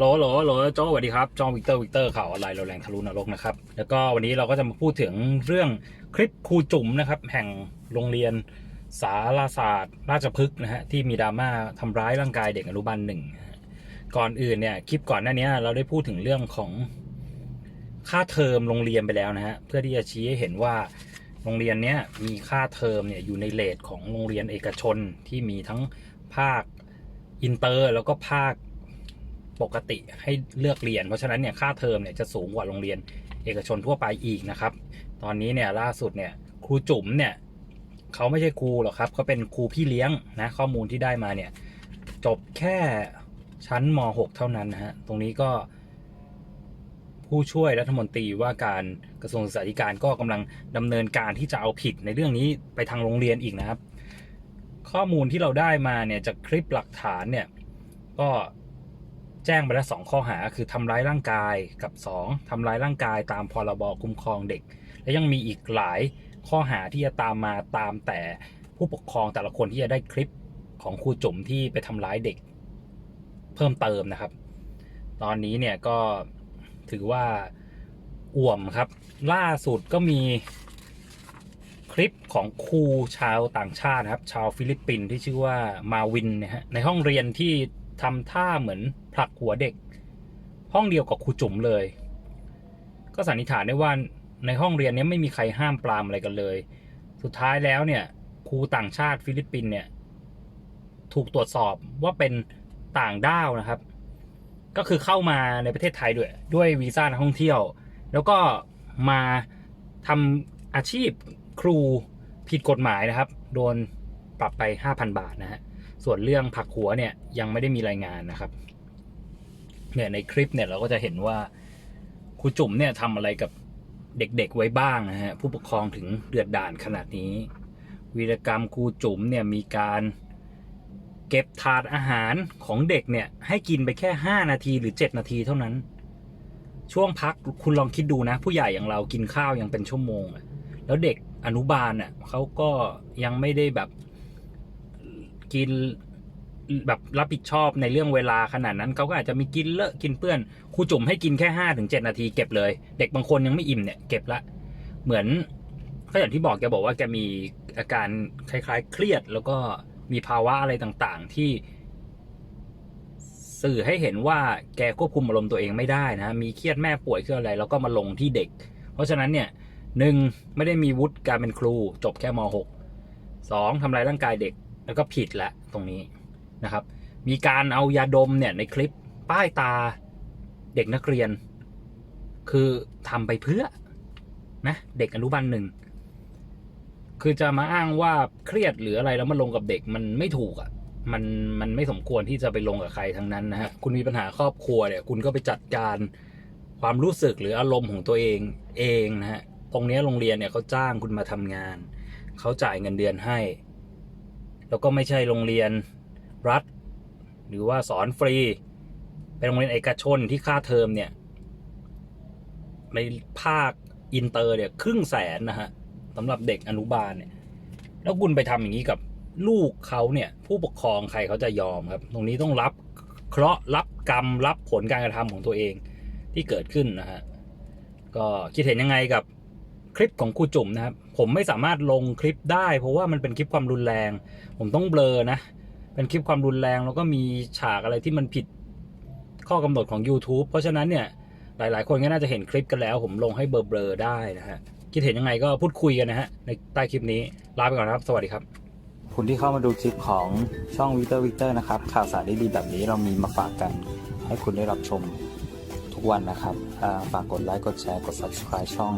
โหลโหลโหลโจสวัสดีครับ จอห์นวิกเตอร์วิกเตอร์ข่าวออนไลน์เราแรงทะลุนรกนะครับ แล้วก็วันนี้เราก็จะมาพูดถึงเรื่องคลิปครูจุ๋มนะครับ แห่งโรงเรียนสารศาสตร์ ราชพฤกษ์นะฮะที่มีดราม่าทำร้ายร่างกายเด็กอนุบาลหนึ่ง ก่อนอื่นเนี่ยคลิปก่อนหน้านี้เราได้พูดถึงเรื่องของค่าเทอมโรงเรียนไปแล้วนะฮะเพื่อที่จะชี้ให้เห็นว่าโรงเรียนเนี้ยมีค่าเทอมเนี่ยอยู่ในเลทของโรงเรียนเอกชนที่มีทั้งภาคอินเตอร์ แล้วก็ภาค ปกติให้เลือกเรียน เพราะฉะนั้นเนี่ยค่าเทอมเนี่ยจะสูงกว่าโรงเรียนเอกชนทั่วไปอีกนะครับ ตอนนี้เนี่ยล่าสุดเนี่ยครูจุ๋มเนี่ยเขาไม่ใช่ครูหรอกครับเขาเป็นครูพี่เลี้ยงนะข้อมูลที่ได้มาเนี่ยจบแค่ชั้นม .6 เท่านั้นนะฮะตรงนี้ก็ ผู้ช่วยรัฐมนตรีว่าการกระทรวงศึกษาธิการก็กำลังดำเนินการที่จะเอาผิดในเรื่องนี้ไปทางโรงเรียนอีกนะครับ ข้อมูลที่เราได้มาเนี่ยจากคลิปหลักฐานเนี่ยก็ แจ้งไปแล้วสองข้อหาคือทำร้ายร่างกายกับ2ทำร้ายร่างกายตามพรบคุ้มครองเด็ก และยังมีอีกหลายข้อหาที่จะตามมาตามแต่ผู้ปกครองแต่ละคนที่จะได้คลิปของครูจุ๋มที่ไปทำร้ายเด็ก เพิ่มเติมนะครับ ตอนนี้เนี่ยก็ถือว่าอ่วมครับ ล่าสุดก็มีคลิปของครูชาวต่างชาตินะครับ ชาวฟิลิปปินส์ที่ชื่อว่ามาวินนี่ยฮะในห้องเรียนที่ ทำท่าเหมือนผลักหัวเด็ก ห้องเดียวกับครูจุ๋มเลย ก็สันนิษฐานได้ว่าในห้องเรียนนี้ไม่มีใครห้ามปรามอะไรกันเลย สุดท้ายแล้วเนี่ยครูต่างชาติฟิลิปปินเนี่ย ถูกตรวจสอบว่าเป็นต่างด้าวนะครับ ก็คือเข้ามาในประเทศไทยด้วย ด้วยวีซ่านักท่องเที่ยว แล้วก็มาทำอาชีพครูผิดกฎหมายนะครับ โดนปรับไป 5,000 บาทนะฮะ ส่วนเรื่องผักหัวเนี่ยยังไม่ได้มีรายงานนะครับเนี่ยในคลิปเนี่ยเราก็จะเห็นว่าครูจุ๋มเนี่ยทำอะไรกับเด็กๆไว้บ้างนะฮะผู้ปกครองถึงเดือดดานขนาดนี้ วีรกรรมครูจุ๋มเนี่ยมีการเก็บถาดอาหารของเด็กเนี่ยให้กินไปแค่ 5 นาทีหรือ 7 นาทีเท่านั้น ช่วงพักคุณลองคิดดูนะ ผู้ใหญ่อย่างเรากินข้าวยังเป็นชั่วโมงอะแล้วเด็กอนุบาลเน่ะเขาก็ยังไม่ได้แบบ กินแบบรับผิดชอบในเรื่องเวลาขนาดนั้นเขาก็อาจจะมีกินเลอะกินเปื้อนครูจุ่มให้กินแค่ห้าถึงเจ็ดนาทีเก็บเลย เด็กบางคนยังไม่อิ่มเนี่ยเก็บละ เหมือนก็อย่างที่บอกแกบอกว่าแกมีอาการคล้ายๆ เครียด แล้วก็มีภาวะอะไรต่างๆ ที่ สื่อให้เห็นว่าแกควบคุมอารมณ์ตัวเองไม่ได้นะ มีเครียดแม่ป่วยคืออะไร แล้วก็มาลงที่เด็ก เพราะฉะนั้นเนี่ยหนึ่งไม่ได้มีวุฒิการเป็นครู จบแค่ม .6 สองทำลายร่างกายเด็ก แล้วก็ผิดละตรงนี้นะครับ มีการเอายาดมเนี่ยในคลิปป้ายตาเด็กนักเรียน คือทำไปเพื่อนะเด็กอนุบาลหนึ่งคือจะมาอ้างว่าเครียดหรืออะไรแล้วมาลงกับเด็กมันไม่ถูกอะ่ะมันมันไม่สมควรที่จะไปลงกับใครทั้งนั้นนะฮะคุณมีปัญหาครอบครัวเนี่ย คุณก็ไปจัดการความรู้สึกหรืออารมณ์ของตัวเองเองนะฮะตรงนี้โรงเรียนเนี่ยเขาจ้างคุณมาทำงานเขาจ่ายเงินเดือนให้ แล้วก็ไม่ใช่โรงเรียนรัฐ หรือว่าสอนฟรี เป็นโรงเรียนเอกชนที่ค่าเทอมเนี่ยในภาคอินเตอร์เนี่ยครึ่งแสนนะฮะสำหรับเด็กอนุบาลเนี่ย แล้วคุณไปทำอย่างนี้กับลูกเขาเนี่ย ผู้ปกครองใครเขาจะยอมครับ ตรงนี้ต้องรับเคราะห์รับกรรมรับผลการกระทำของตัวเองที่เกิดขึ้นนะฮะก็คิดเห็นยังไงกับ คลิปของครูจุ๋มนะครับ ผมไม่สามารถลงคลิปได้ เพราะว่ามันเป็นคลิปความรุนแรง ผมต้องเบลอนะ เป็นคลิปความรุนแรงแล้วก็มีฉากอะไรที่มันผิดข้อกำหนดของ YouTube เพราะฉะนั้นเนี่ยหลาย ๆ คนก็น่าจะเห็นคลิปกันแล้ว ผมลงให้เบลอๆได้นะฮะคิดเห็นยังไงก็พูดคุยกันนะฮะในใต้คลิปนี้ลาไปก่อนครับ สวัสดีครับ คุณที่เข้ามาดูคลิปของช่องวิเตอร์วิเตอร์นะครับ ข่าวสารดีๆแบบนี้เรามีมาฝากกันให้คุณได้รับชมทุกวันนะครับฝากกดไลค์กดแชร์กด subscribe ช่อง